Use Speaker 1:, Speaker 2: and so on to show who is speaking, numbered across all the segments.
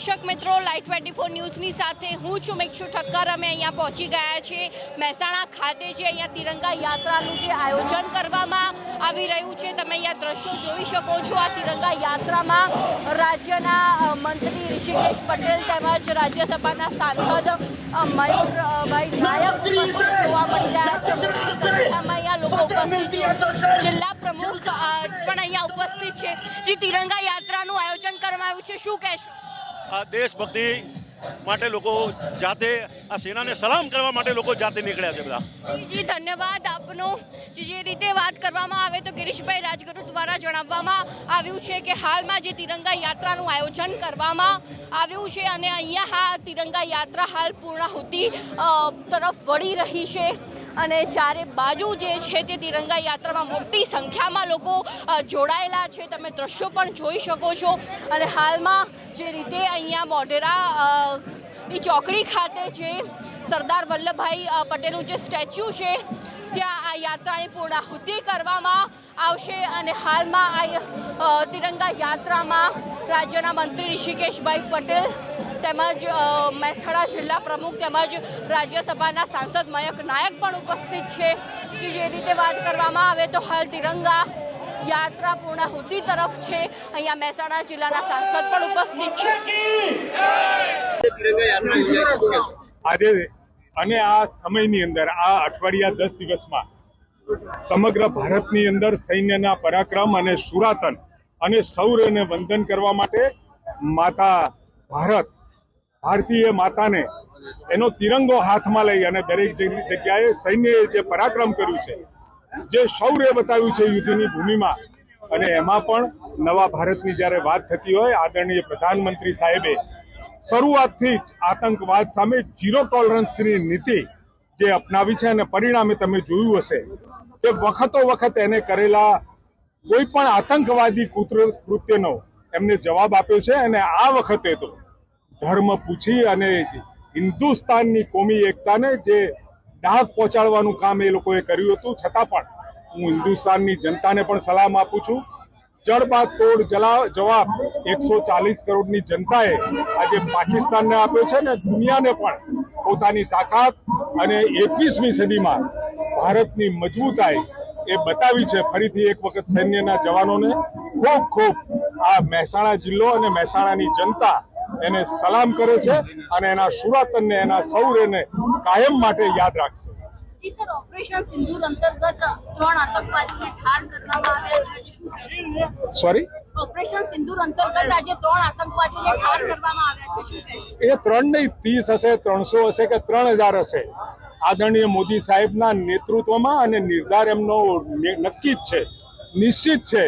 Speaker 1: દર્શક મિત્રો live twenty four ન્યૂઝની સાથે હું છું મિક્ષુ ઠક્કર. અમે અહીંયા પહોંચી ગયા છીએ મહેસાણા ખાતે જે અહીંયા તિરંગા યાત્રાનું જે આયોજન કરવામાં આવી રહ્યું છે. તમે અહીંયા દ્રશ્યો જોઈ શકો છો. આ તિરંગા યાત્રામાં રાજ્યના મંત્રી ઋષિકેશ પટેલ તેમજ રાજ્યસભાના સાંસદ મયુરભાઈ નાયક જોવા મળી રહ્યા છે. અહીંયા લોકો ઉપસ્થિત જિલ્લા પ્રમુખ પણ અહીંયા ઉપસ્થિત છે. જે તિરંગા યાત્રાનું આયોજન કરવામાં આવ્યું છે. શું કહેશો?
Speaker 2: આ દેશભક્તિ માટે લોકો જાતે, આ સેનાને સલામ કરવા માટે લોકો જાતે નીકળ્યા છે બધા.
Speaker 1: જી, ધન્યવાદ આપનો. જે રીતે વાત કરવામાં આવે તો ગિરીશભાઈ રાજગુરુ દ્વારા જણાવવામાં આવ્યું છે કે હાલમાં જે તિરંગા યાત્રાનું આયોજન કરવામાં આવ્યું છે અને અહીંયા હા તિરંગા યાત્રા હાલ પૂર્ણાહુતિ તરફ વળી રહી છે. અને ચારે બાજુ જે છે તે તિરંગા યાત્રામાં મોટી સંખ્યામાં લોકો જોડાયેલા છે. તમે દ્રશ્યો પણ જોઈ શકો છો. અને હાલમાં જે રીતે અહીંયા મોઢેરા ની ચોકડી ખાતે જે સરદાર વલ્લભભાઈ પટેલનું જે સ્ટેચ્યુ છે ત્યાં આ યાત્રાની પૂર્ણાહુતિ કરવામાં આવશે અને હાલમાં આ તિરંગા યાત્રામાં રાજ્યના મંત્રી ઋષિકેશભાઈ પટેલ તેમજ મહેસાણા જિલ્લા પ્રમુખ તેમજ રાજ્યસભાના સાંસદ મયંક નાયક પણ ઉપસ્થિત છે. જે જે રીતે વાત કરવામાં આવે તો હાલ તિરંગા યાત્રા પૂર્ણાહુતિ તરફ છે. અહીંયા મહેસાણા જિલ્લાના સાંસદ પણ ઉપસ્થિત છે.
Speaker 3: આજે અને આ સમયની અંદર, આ અઠવાડિયા દસ દિવસમાં, સમગ્ર ભારતની અંદર સૈન્યના પરાક્રમ અને સુરાતન અને સૌર્યને વંદન કરવા માટે માતા ભારત, ભારતીય માતાને એનો તિરંગો હાથમાં લઈ અને દરેક જગ- જગ્યાએ સૈન્યએ જે પરાક્રમ કર્યું છે, જે શૌર્ય બતાવ્યું છે યુદ્ધની ભૂમિમાં, અને એમાં પણ નવા ભારતની જ્યારે વાત થતી હોય, આદરણીય પ્રધાનમંત્રી સાહેબે શરૂઆતથી જ આતંકવાદ સામે ઝીરો ટોલરન્સની નીતિ જે અપનાવી છે અને પરિણામે તમે જોયું હશે કે વખતો વખત એને કરેલા કોઈ પણ આતંકવાદી કૃત્યનો એમને જવાબ આપ્યો છે અને આ વખતે તો ધર્મ પૂછી અને હિન્દુસ્તાનની કોમી એકતાને જે ડાહક પહોંચાડવાનું કામ એ લોકોએ કર્યું હતું છતાં પણ હું હિન્દુસ્તાનની જનતાને પણ સલામ આપું છું. જડબાદ તોડ જવાબ એકસો ચાલીસ કરોડની જનતાએ આજે પાકિસ્તાનને આપ્યો છે ને દુનિયાને પણ પોતાની તાકાત અને એકવીસમી સદીમાં ભારતની મજબૂતાઈ એ બતાવી છે. ફરીથી એક વખત સૈન્યના જવાનોને ખૂબ ખૂબ આ મહેસાણા જિલ્લો અને મહેસાણાની જનતા એને સલામ કરે છે અને એના સુરાતનને એના સૌર્યને કાયમ માટે યાદ રાખશે.
Speaker 1: જી સર ઓપરેશન સિંદૂર અંતર્ગત ત્રણ આતંકવાદીઓને ઠાર કરવામાં આવ્યા છે. આજે શું કહેશો?
Speaker 3: સોરી
Speaker 1: ઓપરેશન સિંદૂર અંતર્ગત આજે ત્રણ આતંકવાદીઓને ઠાર કરવામાં આવ્યા છે. શું કહેશો?
Speaker 3: એ ત્રણ નહીં ત્રીસ હશે ત્રણસો હશે કે ત્રણ હજાર હશે? આદરણીય મોદી સાહેબના નેતૃત્વમાં અને નિર્ધાર એમનો નક્કી જ છે. નિશ્ચિત છે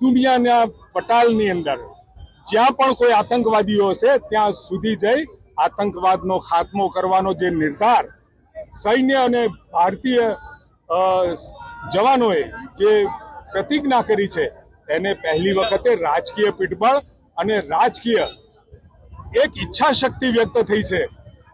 Speaker 3: દુનિયાના પટાલની અંદર. જ્યાં પણ કોઈ આતંકવાદીઓ હશે ત્યાં સુધી જઈ આતંકવાદનો ખાત્મો કરવાનો જે નિર્ધાર સૈન્ય અને ભારતીય જવાનોએ જે પ્રતિજ્ઞા કરી છે એને પહેલી વખતે રાજકીય પીઠબળ અને રાજકીય એક ઈચ્છા શક્તિ વ્યક્ત થઈ છે.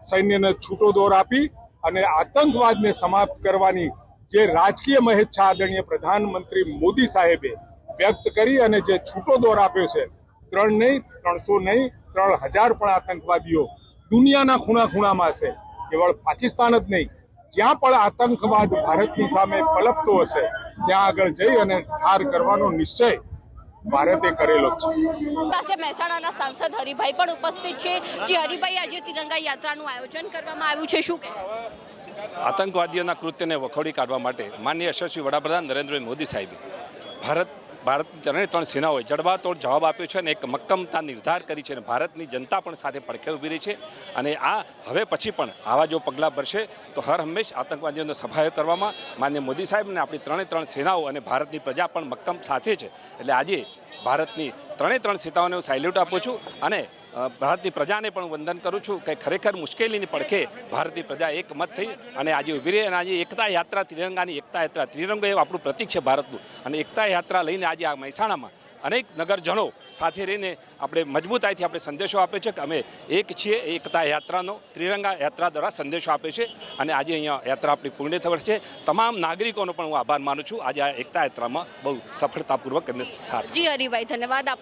Speaker 3: સૈન્યને છૂટો દોર આપી અને આતંકવાદને સમાપ્ત કરવાની જે રાજકીય મહેચ્છા આદરણીય પ્રધાનમંત્રી મોદી સાહેબે વ્યક્ત કરી અને જે છૂટો દોર આપ્યો છે, ત્રણ નહીં, ત્રણસો નહીં, ત્રણ હજાર પણ આતંકવાદીઓ દુનિયાના ખૂણા ખૂણામાં હશે. કેવળ પાકિસ્તાન જ નહીં જ્યાં પણ આતંકવાદ ભારતની સામે પલપતો હશે ત્યાં આગળ જઈ અને ઠાર કરવાનો નિશ્ચય ભારતે કરેલો છે.
Speaker 1: પાસે મહેસાણાના સાંસદ હરિભાઈ પણ ઉપસ્થિત છે. જે હરિભાઈ આજે તિરંગા યાત્રાનું આયોજન કરવામાં આવ્યું છે શું કે
Speaker 4: આતંકવાદીઓના કૃત્યને વખોડી કાઢવા માટે માનનીય યશસ્વી વડાપ્રધાન નરેન્દ્ર મોદી સાહેબે ભારત ભારતની ત્રણે ત્રણ સેનાઓએ જડબાતોડ જવાબ આપ્યો છે અને એક મક્કમતા નિર્ધાર કરી છે અને ભારતની જનતા પણ સાથે પડખે ઊભી રહી છે. અને આ હવે પછી પણ આવા જો પગલાં ભરશે તો હર હંમેશ આતંકવાદીઓનો સફાયો કરવામાં માન્ય મોદી સાહેબ અને આપણી ત્રણે ત્રણ સેનાઓ અને ભારતની પ્રજા પણ મક્કમ સાથે છે. એટલે આજે ભારતની ત્રણે ત્રણ સેનાઓને હું સાયલ્યુટ આપું છું અને ભારતની પ્રજાને પણ વંદન કરું છું. કે ખરેખર મુશ્કેલીની પડખે. ભારતની પ્રજા એકમત થઈ અને આજે ઊભી રહી અને આજે એકતા યાત્રા ત્રિરંગાની, એકતા યાત્રા ત્રિરંગો એ આપણું પ્રતિક છે ભારતનું. અને એકતા યાત્રા લઈને આજે આ મહેસાણામાં અનેક નગરજનો સાથે રહીને આપણે મજબૂતાઈથી આપણે સંદેશો આપે છે કે અમે એક છીએ. એકતા યાત્રાનો, ત્રિરંગા યાત્રા દ્વારા સંદેશો આપે છે. અને આજે અહીંયા યાત્રા આપણી પૂર્ણ થવા છે. તમામ નાગરિકોનો પણ હું આભાર માનું છું. આજે આ એકતા યાત્રામાં બહુ સફળતાપૂર્વક એમને સાથ
Speaker 1: જી હરિભાઈ, ધન્યવાદ આપ